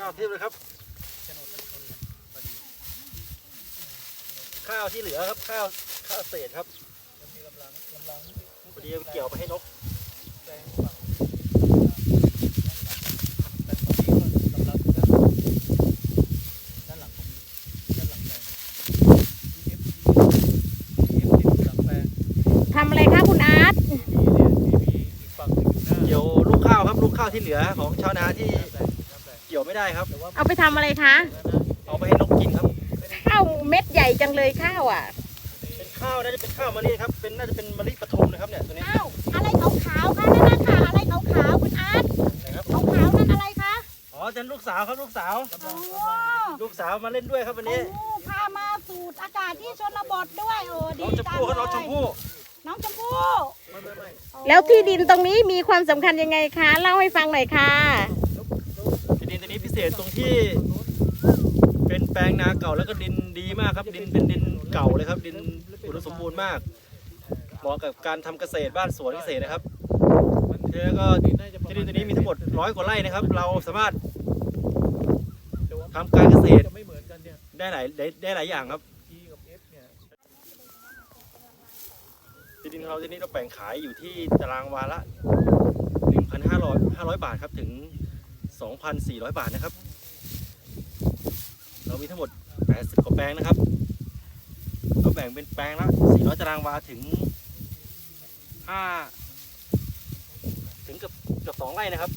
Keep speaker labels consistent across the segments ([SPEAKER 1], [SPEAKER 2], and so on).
[SPEAKER 1] ข้าวเทียบเลยครับ
[SPEAKER 2] โฉนดมันชนกันพอดี
[SPEAKER 1] ข้าวที่เหลือครับ ข้าวข้าวเศษครับ
[SPEAKER 2] มันมีกำลังกำลัง
[SPEAKER 1] พอดีเอาไปเกี่ยวไปให้นก
[SPEAKER 2] แปลงฝั่งด้านหลังแต่ฝั่งนี้ก็กำลังด้านหลังด้านหลังของด้านหลังแปลง EF EF ติดหลังแปลง
[SPEAKER 3] ทำอะไรคะคุณอาร์ต
[SPEAKER 2] มีเนี่ยมีมีอีกฝั่งหนึ่งอยู่หน้า
[SPEAKER 1] เกี่ยวลูกข้าวครับลูกข้าวที่เหลือของชาวนาที่ กี่ยวไม่ได้ครับ
[SPEAKER 2] แต่ว่า
[SPEAKER 3] เอาไปทำอะไรคะ
[SPEAKER 2] แล้วนะ
[SPEAKER 1] เอาไปให้นกกินครับ
[SPEAKER 3] ข้าวเม็ดใหญ่จังเลยข้าวอะ
[SPEAKER 1] เป็นข้าวน่าจะเป็นข้าวมะลิครับ เป็นน่าจะเป็นมะลิปทุมนะครับเนี่ยตัวนี้
[SPEAKER 4] อ้าว อะไรขาวๆคะนั่นนะคะอะไรขาวๆคุณอาร์ต
[SPEAKER 1] นะครับ
[SPEAKER 4] ขาวๆนั่นอะไรคะ
[SPEAKER 1] อ๋อเป็นลูกสาวครับลูกสาว
[SPEAKER 4] โอ้
[SPEAKER 1] ลูกสาวมาเล่นด้วยครับวันนี้
[SPEAKER 4] โอ้พามาสูดอากาศที่ชนบทด้วย โอ้ดี
[SPEAKER 1] น้องชม
[SPEAKER 4] จัง
[SPEAKER 1] พู่ครับ
[SPEAKER 4] เล
[SPEAKER 1] น้องชม
[SPEAKER 4] ย
[SPEAKER 1] พู่
[SPEAKER 4] น้องชมพู่
[SPEAKER 2] ไม่ไม่ไม่
[SPEAKER 4] โอ้
[SPEAKER 3] แล้วที่ดินตรงนี้มีความสำคัญยังไงคะ เล่าให้ฟังหน่อยค่ะ
[SPEAKER 1] ที่ ดินตัวนี้พิเศษตรงที่เป็นแปลงนาเก่าแล้วก็ดินดีมากครับ ดินเป็นดินเก่าเลยครับ ดินอุดมสมบูรณ์มากเหมาะกับการทำเกษตรบ้านสวนเกษตรนะครับแล้วก็ที่ดินตัวนี้มีทั้งหมดร้อยกว่าไร่นะครับ เราสามารถ
[SPEAKER 2] แต่ว่า
[SPEAKER 1] ทำการเกษตร
[SPEAKER 2] ได้
[SPEAKER 1] หลายได้ได้หลายอย่างครับที่ดินของเราที่นี้เราแบ่งขายอยู่ที่ตารางวาละ1,500 500 บาทครับถึง 2,400 บาทนะครับ เรามีทั้งหมด 80กว่าแปลงนะครับ เราแบ่งเป็นแปลงละ 400 ตารางวาถึง 5 ถึงเกับเกือบ2ไร่นะครับ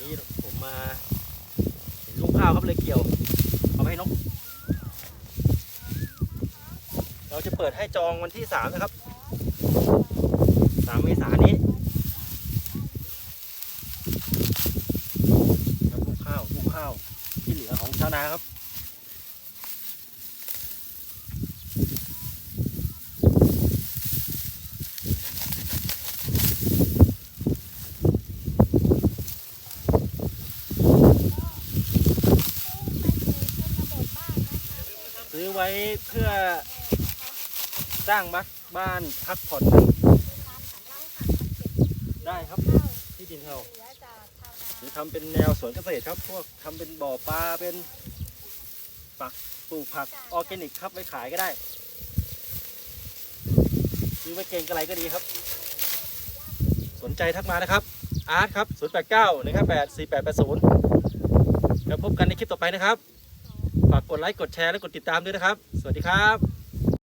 [SPEAKER 1] นี่ผมมาเห็นลูกข้าวครับเลยเกี่ยว เอาไปให้นก เราจะเปิดให้จองวันที่สามนะครับสามเมษายนนี้ครับลูกข้าวลูกข้าวที่เหลือของชาวนาครับซื้อไว้เพื่อ สร้างบ้านบ้านพักผ่อนได้ครับที่ดินเราหรือทำเป็นแนวสวนเกษตรครับ พวกทำเป็นบ่อปลาเป็นปักปลูกผักออร์แกนิกครับไว้ขายก็ได้ซื้อไว้เก่งกระไรก็ดีครับ สนใจทักมานะครับ อาร์ตครับ 089 158 4880แล้วพบกันในคลิปต่อไปนะครับ ฝากกดไลค์ กดแชร์ และกดติดตามด้วยนะครับ สวัสดีครับ